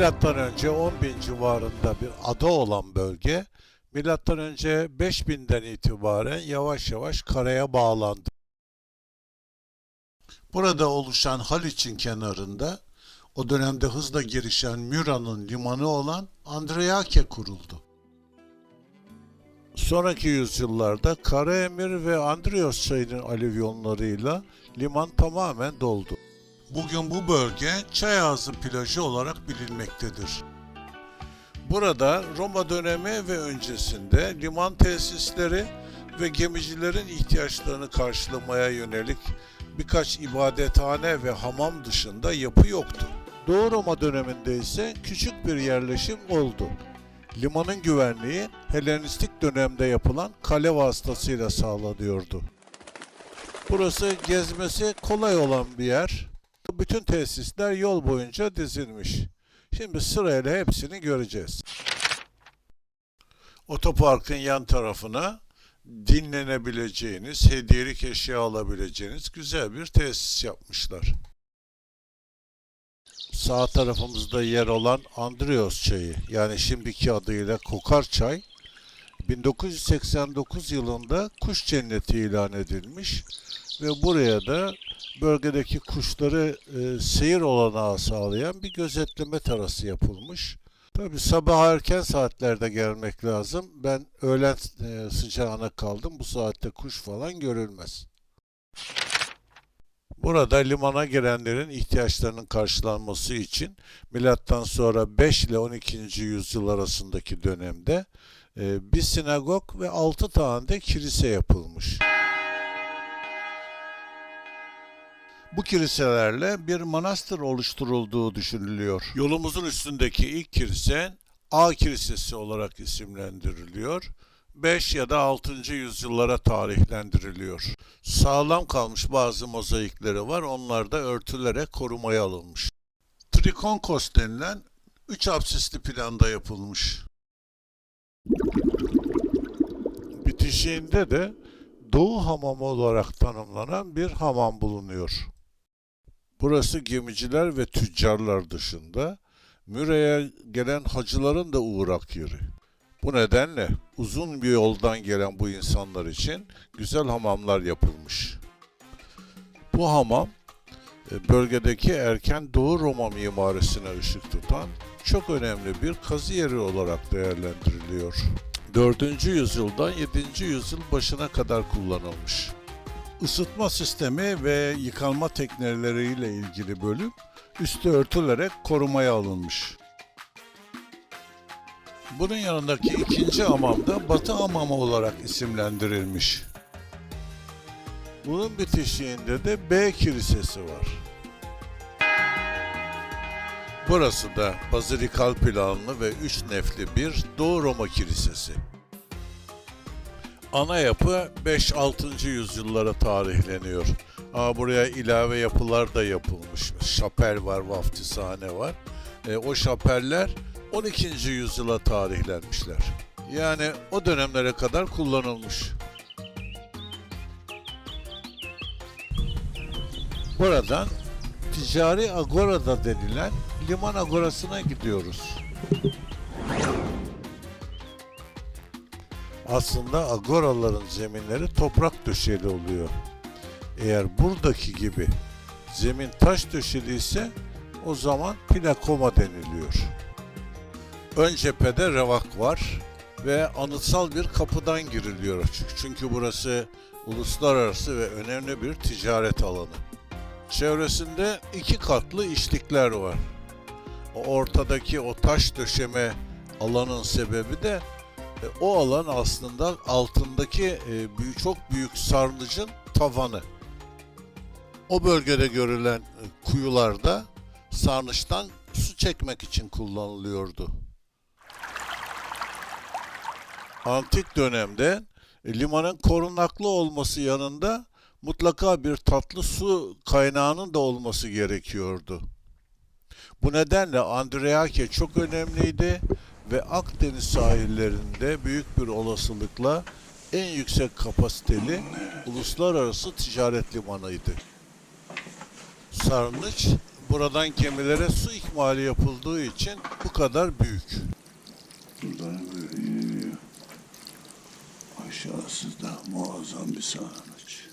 Milattan önce 10 bin civarında bir ada olan bölge, milattan önce 5000'den itibaren yavaş yavaş karaya bağlandı. Burada oluşan Haliç'in kenarında o dönemde hızla gelişen Müra'nın limanı olan Andreake kuruldu. Sonraki yüzyıllarda Karaemir ve Andrios çayının alüvyonlarıyla liman tamamen doldu. Bugün bu bölge Çayazı plajı olarak bilinmektedir. Burada Roma dönemi ve öncesinde liman tesisleri ve gemicilerin ihtiyaçlarını karşılamaya yönelik birkaç ibadethane ve hamam dışında yapı yoktu. Doğu Roma döneminde ise küçük bir yerleşim oldu. Limanın güvenliği Helenistik dönemde yapılan kale vasıtasıyla sağlanıyordu. Burası gezmesi kolay olan bir yer. Bütün tesisler yol boyunca dizilmiş. Şimdi sırayla hepsini göreceğiz. Otoparkın yan tarafına dinlenebileceğiniz, hediyelik eşya alabileceğiniz güzel bir tesis yapmışlar. Sağ tarafımızda yer olan Andrios çayı yani şimdiki adıyla Kokar çay 1989 yılında kuş cenneti ilan edilmiş ve buraya da bölgedeki kuşları e, seyir olanağı sağlayan bir gözetleme terası yapılmış. Tabi sabah erken saatlerde gelmek lazım. Ben öğlen e, sıcağına kaldım. Bu saatte kuş falan görülmez. Burada limana gelenlerin ihtiyaçlarının karşılanması için milattan sonra 5 ile 12. yüzyıl arasındaki dönemde e, bir sinagog ve 6 tane de kilise yapılmış. Bu kiliselerle bir manastır oluşturulduğu düşünülüyor. Yolumuzun üstündeki ilk kilise A Kilisesi olarak isimlendiriliyor. 5 ya da 6. yüzyıllara tarihlendiriliyor. Sağlam kalmış bazı mozaikleri var. Onlar da örtülerek korumaya alınmış. Trikonkos denilen 3 absisli planda yapılmış. Bitişiğinde de Doğu Hamamı olarak tanımlanan bir hamam bulunuyor. Burası gemiciler ve tüccarlar dışında Müre'ye gelen hacıların da uğrak yeri. Bu nedenle uzun bir yoldan gelen bu insanlar için güzel hamamlar yapılmış. Bu hamam e, bölgedeki erken Doğu Roma mimarisine ışık tutan çok önemli bir kazı yeri olarak değerlendiriliyor. 4. yüzyıldan 7. yüzyıl başına kadar kullanılmış. Isıtma sistemi ve yıkanma teknikleriyle ilgili bölüm üstü örtülerek korumaya alınmış. Bunun yanındaki ikinci hamam da Batı Hamamı olarak isimlendirilmiş. Bunun bitişiğinde de B Kilisesi var. Burası da bazilikal planlı ve üç nefli bir Doğu Roma Kilisesi. Ana yapı 5-6. yüzyıllara tarihleniyor. Aa, buraya ilave yapılar da yapılmış. Şapel var, vaftizhane var. E, o şapeller 12. yüzyıla tarihlenmişler. Yani o dönemlere kadar kullanılmış. Buradan ticari agorada denilen liman agorasına gidiyoruz. Aslında agoraların zeminleri toprak döşeli oluyor. Eğer buradaki gibi zemin taş döşeli ise o zaman plakoma deniliyor. Ön cephede revak var ve anıtsal bir kapıdan giriliyor. Çünkü burası uluslararası ve önemli bir ticaret alanı. Çevresinde iki katlı işlikler var. O ortadaki o taş döşeme alanın sebebi de o alan aslında altındaki e, çok büyük sarnıcın tavanı. O bölgede görülen e, kuyularda sarnıçtan su çekmek için kullanılıyordu. Antik dönemde e, limanın korunaklı olması yanında mutlaka bir tatlı su kaynağının da olması gerekiyordu. Bu nedenle Andreake çok önemliydi ve Akdeniz sahillerinde büyük bir olasılıkla en yüksek kapasiteli uluslararası ticaret limanıydı. Sarnıç buradan gemilere su ikmali yapıldığı için bu kadar büyük. Buradan iniyor. Aşağısı da muazzam bir sarnıç.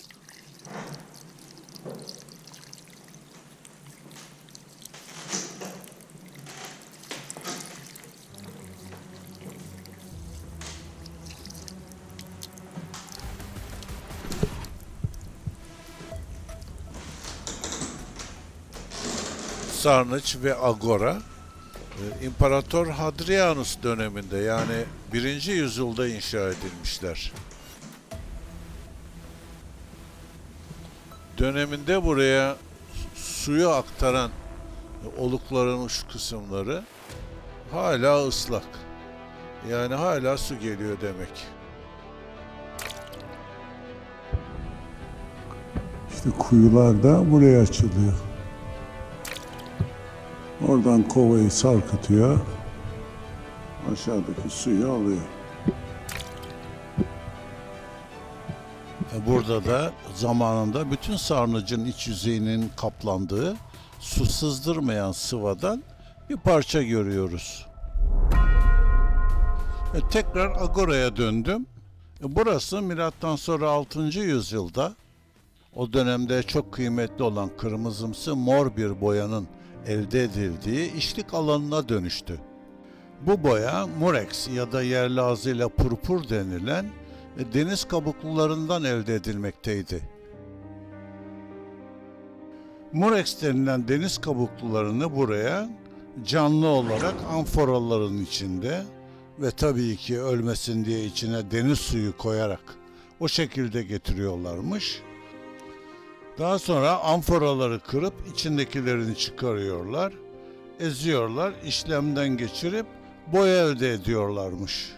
Sarnıç ve Agora e, İmparator Hadrianus döneminde yani 1. yüzyılda inşa edilmişler. Döneminde buraya suyu aktaran olukların uç kısımları hala ıslak. Yani hala su geliyor demek. İşte kuyular da buraya açılıyor. Oradan kovayı sarkıtıyor. Aşağıdaki suyu alıyor. E, Burada da zamanında bütün sarnıcın iç yüzeyinin kaplandığı su sızdırmayan sıvadan bir parça görüyoruz. E, tekrar Agora'ya döndüm. E, Burası milattan sonra 6. yüzyılda o dönemde çok kıymetli olan kırmızımsı mor bir boyanın elde edildiği işlik alanına dönüştü. Bu boya murex ya da yerli ağzıyla purpur denilen e, deniz kabuklularından elde edilmekteydi. Murex denilen deniz kabuklularını buraya canlı olarak amforaların içinde ve tabii ki ölmesin diye içine deniz suyu koyarak o şekilde getiriyorlarmış. Daha sonra amforaları kırıp içindekilerini çıkarıyorlar, eziyorlar, işlemden geçirip boya elde ediyorlarmış.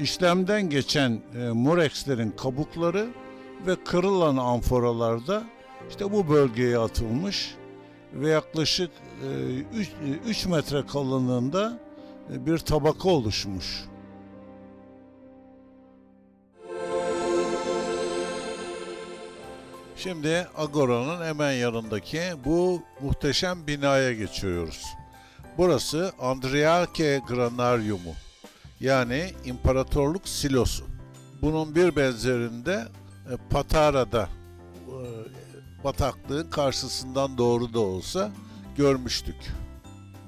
İşlemden geçen e, murexlerin kabukları ve kırılan amforalarda işte bu bölgeye atılmış ve yaklaşık 3 metre kalınlığında e, bir tabaka oluşmuş. Şimdi Agora'nın hemen yanındaki bu muhteşem binaya geçiyoruz. Burası Andriake Granariumu yani İmparatorluk Silosu. Bunun bir benzerinde e, Patara'da e, bataklığın karşısından doğru da olsa görmüştük.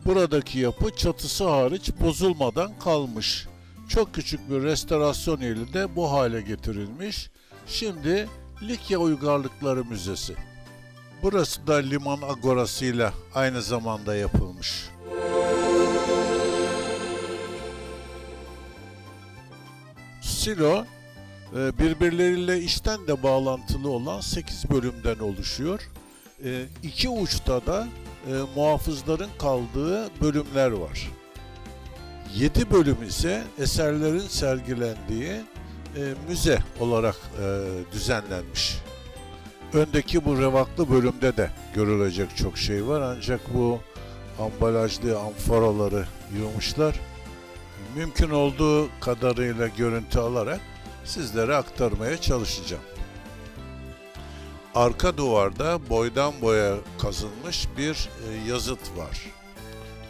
Buradaki yapı çatısı hariç bozulmadan kalmış. Çok küçük bir restorasyon ile de bu hale getirilmiş. Şimdi Likya Uygarlıkları Müzesi. Burası da liman agorasıyla aynı zamanda yapılmış. Silo e, birbirleriyle içten de bağlantılı olan 8 bölümden oluşuyor. E, İki uçta da e, muhafızların kaldığı bölümler var. 7 bölüm ise eserlerin sergilendiği e, müze olarak e, düzenlenmiş. Öndeki bu revaklı bölümde de görülecek çok şey var ancak bu ambalajlı amforaları yığmışlar. Mümkün olduğu kadarıyla görüntü alarak sizlere aktarmaya çalışacağım. Arka duvarda boydan boya kazınmış bir e, yazıt var.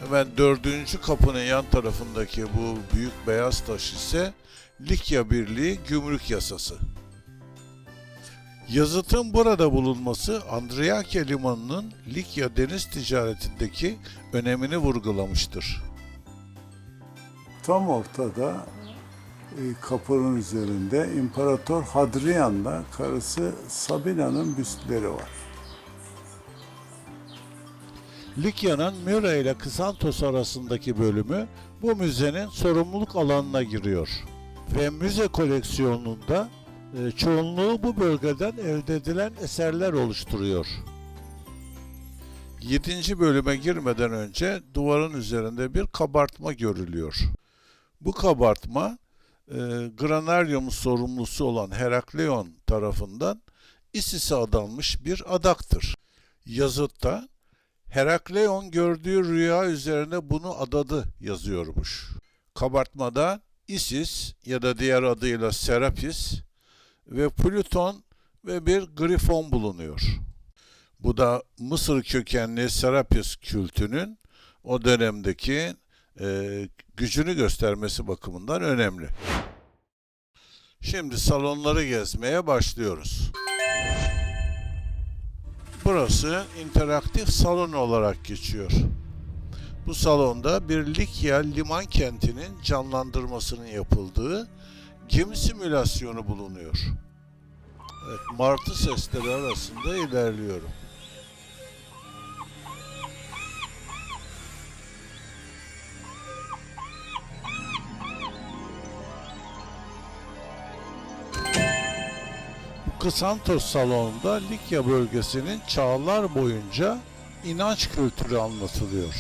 Hemen dördüncü kapının yan tarafındaki bu büyük beyaz taş ise Likya Birliği Gümrük Yasası. Yazıtın burada bulunması Andriyake Limanı'nın Likya deniz ticaretindeki önemini vurgulamıştır. Tam ortada e, kapının üzerinde İmparator Hadrian'la karısı Sabina'nın büstleri var. Likya'nın Müre ile Kısantos arasındaki bölümü bu müzenin sorumluluk alanına giriyor. Ve müze koleksiyonunda e, çoğunluğu bu bölgeden elde edilen eserler oluşturuyor. 7. bölüme girmeden önce duvarın üzerinde bir kabartma görülüyor. Bu kabartma e, Granarium sorumlusu olan Herakleon tarafından Isis'e adanmış bir adaktır. Yazıtta Herakleon gördüğü rüya üzerine bunu adadı yazıyormuş. Kabartmada Isis ya da diğer adıyla Serapis ve Plüton ve bir grifon bulunuyor. Bu da Mısır kökenli Serapis kültünün o dönemdeki e, gücünü göstermesi bakımından önemli. Şimdi salonları gezmeye başlıyoruz. Burası interaktif salon olarak geçiyor. Bu salonda bir Likya liman kentinin canlandırmasının yapıldığı gemi simülasyonu bulunuyor. Evet, martı sesleri arasında ilerliyorum. Kısantos salonunda Likya bölgesinin çağlar boyunca inanç kültürü anlatılıyor.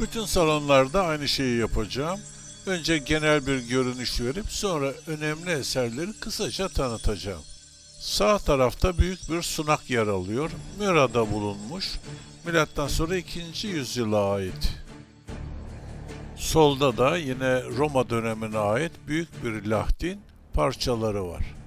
Bütün salonlarda aynı şeyi yapacağım. Önce genel bir görünüş verip sonra önemli eserleri kısaca tanıtacağım. Sağ tarafta büyük bir sunak yer alıyor. Müra'da bulunmuş. Milattan sonra 2. yüzyıla ait. Solda da yine Roma dönemine ait büyük bir lahtin parçaları var.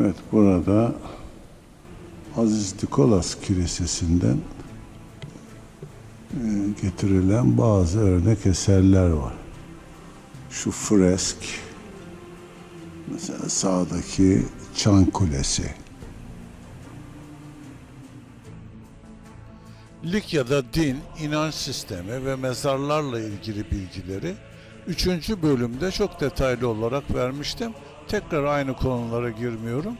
Evet burada Aziz Nikolas Kilisesi'nden e, getirilen bazı örnek eserler var. Şu fresk, mesela sağdaki Çan Kulesi. Likya'da din, inanç sistemi ve mezarlarla ilgili bilgileri 3. bölümde çok detaylı olarak vermiştim. Tekrar aynı konulara girmiyorum.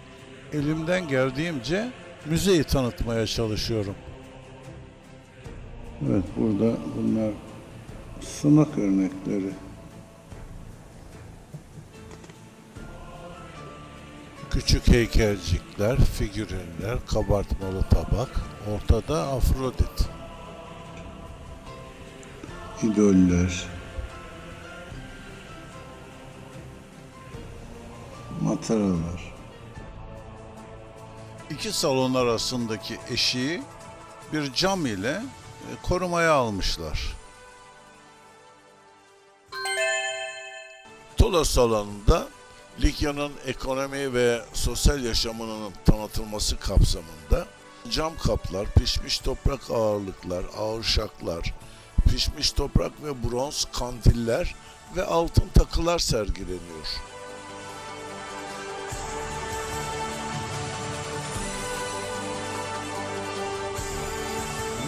Elimden geldiğimce müzeyi tanıtmaya çalışıyorum. Evet burada bunlar sunak örnekleri. Küçük heykelcikler, figürinler, kabartmalı tabak, ortada Afrodit. idoller, mataralar. İki salon arasındaki eşiği bir cam ile e, korumaya almışlar. Tola salonunda Likya'nın ekonomi ve sosyal yaşamının tanıtılması kapsamında cam kaplar, pişmiş toprak ağırlıklar, ağırşaklar, pişmiş toprak ve bronz kandiller ve altın takılar sergileniyor.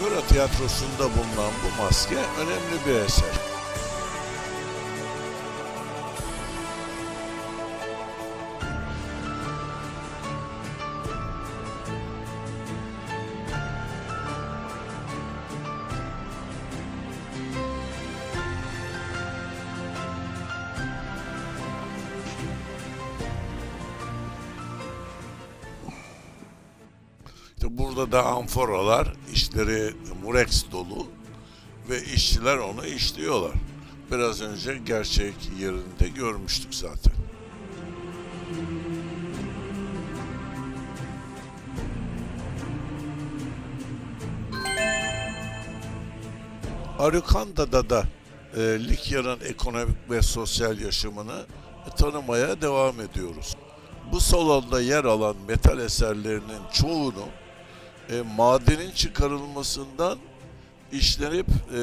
Müra Tiyatrosu'nda bulunan bu maske önemli bir eser. İşte burada da amforalar, içleri murex dolu ve işçiler onu işliyorlar. Biraz önce gerçek yerinde görmüştük zaten. Arukanda'da da e, Likya'nın ekonomik ve sosyal yaşamını tanımaya devam ediyoruz. Bu salonda yer alan metal eserlerinin çoğunu e, madenin çıkarılmasından işlenip e,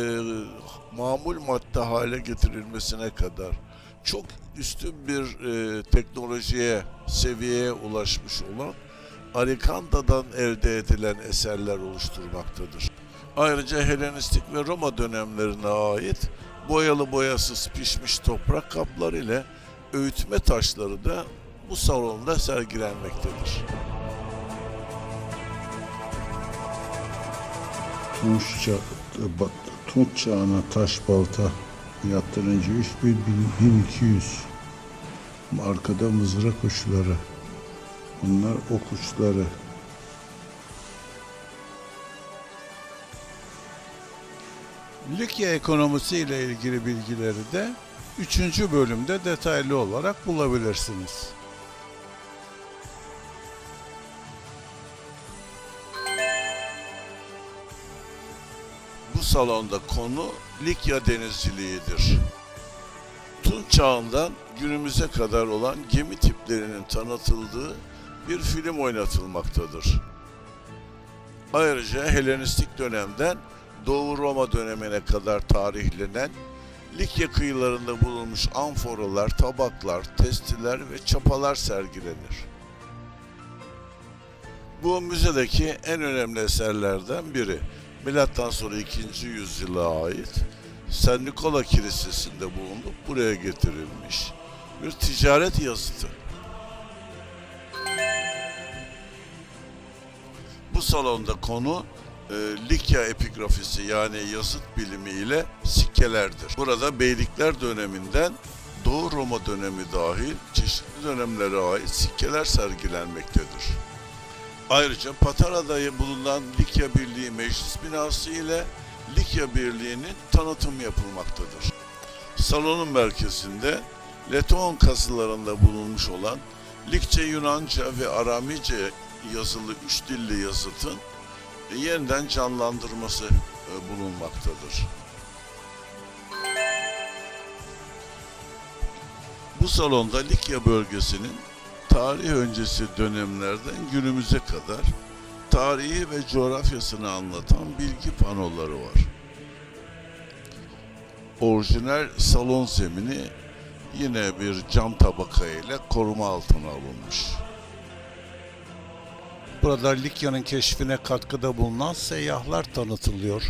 mamul madde hale getirilmesine kadar çok üstün bir e, teknolojiye, seviyeye ulaşmış olan Arikanda'dan elde edilen eserler oluşturmaktadır. Ayrıca Helenistik ve Roma dönemlerine ait boyalı boyasız pişmiş toprak kaplar ile öğütme taşları da bu salonda sergilenmektedir. Tunç, ça bak, Tunç çağına taş balta yaptırınca 3200 arkada mızrak uçları bunlar ok uçları Likya ekonomisi ile ilgili bilgileri de 3. bölümde detaylı olarak bulabilirsiniz. Salonda konu Likya denizciliğidir. Tunç çağından günümüze kadar olan gemi tiplerinin tanıtıldığı bir film oynatılmaktadır. Ayrıca Helenistik dönemden Doğu Roma dönemine kadar tarihlenen Likya kıyılarında bulunmuş amforalar, tabaklar, testiler ve çapalar sergilenir. Bu müzedeki en önemli eserlerden biri. Milattan sonra 2. yüzyıla ait San Nikola Kilisesi'nde bulunup buraya getirilmiş bir ticaret yazıtı. Bu salonda konu e, Likya epigrafisi yani yazıt bilimi ile sikkelerdir. Burada beylikler döneminden Doğu Roma dönemi dahil çeşitli dönemlere ait sikkeler sergilenmektedir. Ayrıca Patara'da bulunan Likya Birliği Meclis binası ile Likya Birliği'nin tanıtımı yapılmaktadır. Salonun merkezinde Leton kazılarında bulunmuş olan Likçe Yunanca ve Aramice yazılı üç dilli yazıtın yeniden canlandırması e, bulunmaktadır. Bu salonda Likya bölgesinin tarih öncesi dönemlerden günümüze kadar tarihi ve coğrafyasını anlatan bilgi panoları var. Orijinal salon zemini yine bir cam tabaka ile koruma altına alınmış. Burada Likya'nın keşfine katkıda bulunan seyyahlar tanıtılıyor.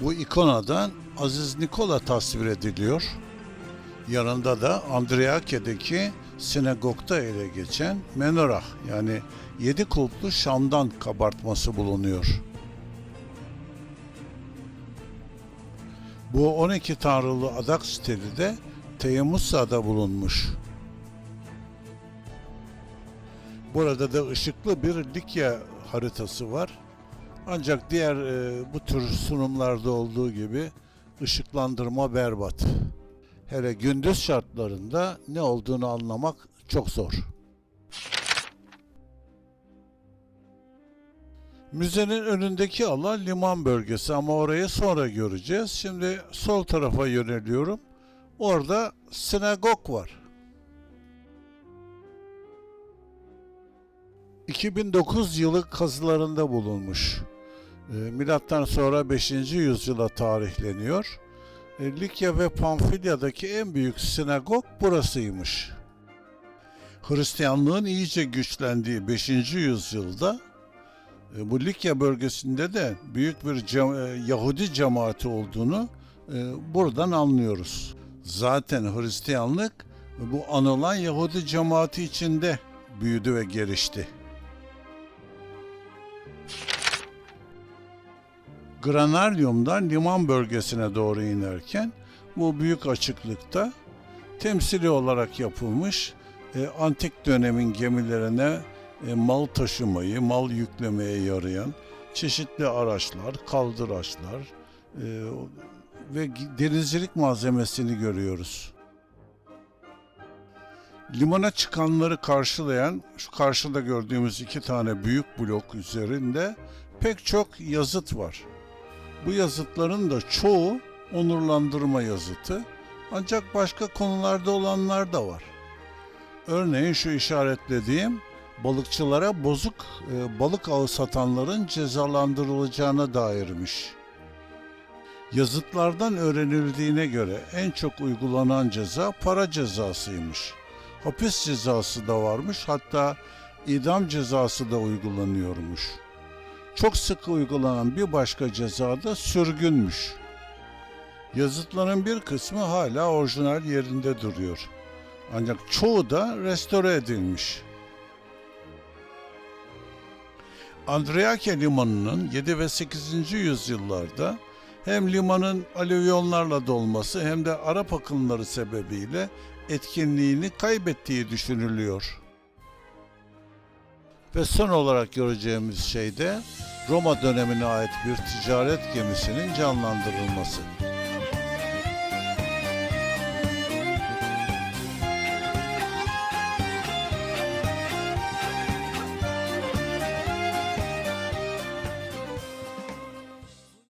Bu ikonadan Aziz Nikola tasvir ediliyor. Yanında da Andriyake'deki sinagogda ele geçen menorah yani yedi kulplu şamdan kabartması bulunuyor. Bu 12 tanrılı adak stili de Teymussa'da bulunmuş. Burada da ışıklı bir Likya haritası var. Ancak diğer e, bu tür sunumlarda olduğu gibi ışıklandırma berbat. Hele gündüz şartlarında ne olduğunu anlamak çok zor. Müzenin önündeki alan liman bölgesi ama orayı sonra göreceğiz. Şimdi sol tarafa yöneliyorum. Orada sinagog var. 2009 yılı kazılarında bulunmuş. E, Milattan sonra 5. yüzyıla tarihleniyor. E, Likya ve Pamfilya'daki en büyük sinagog burasıymış. Hristiyanlığın iyice güçlendiği 5. yüzyılda e, bu Likya bölgesinde de büyük bir e, Yahudi cemaati olduğunu buradan anlıyoruz. Zaten Hristiyanlık bu anılan Yahudi cemaati içinde büyüdü ve gelişti. Granaryum'dan liman bölgesine doğru inerken bu büyük açıklıkta temsili olarak yapılmış e, antik dönemin gemilerine e, mal taşımayı, mal yüklemeye yarayan çeşitli araçlar, kaldıraçlar e, ve denizcilik malzemesini görüyoruz. Limana çıkanları karşılayan şu karşıda gördüğümüz iki tane büyük blok üzerinde pek çok yazıt var. Bu yazıtların da çoğu onurlandırma yazıtı ancak başka konularda olanlar da var. Örneğin şu işaretlediğim balıkçılara bozuk e, balık ağı satanların cezalandırılacağına dairmiş. Yazıtlardan öğrenildiğine göre en çok uygulanan ceza para cezasıymış. Hapis cezası da varmış hatta idam cezası da uygulanıyormuş. Çok sık uygulanan bir başka ceza da sürgünmüş. Yazıtların bir kısmı hala orijinal yerinde duruyor. Ancak çoğu da restore edilmiş. Andriake Limanı'nın 7 ve 8. yüzyıllarda hem limanın alüvyonlarla dolması hem de Arap akınları sebebiyle etkinliğini kaybettiği düşünülüyor. Ve son olarak göreceğimiz şey de Roma dönemine ait bir ticaret gemisinin canlandırılması.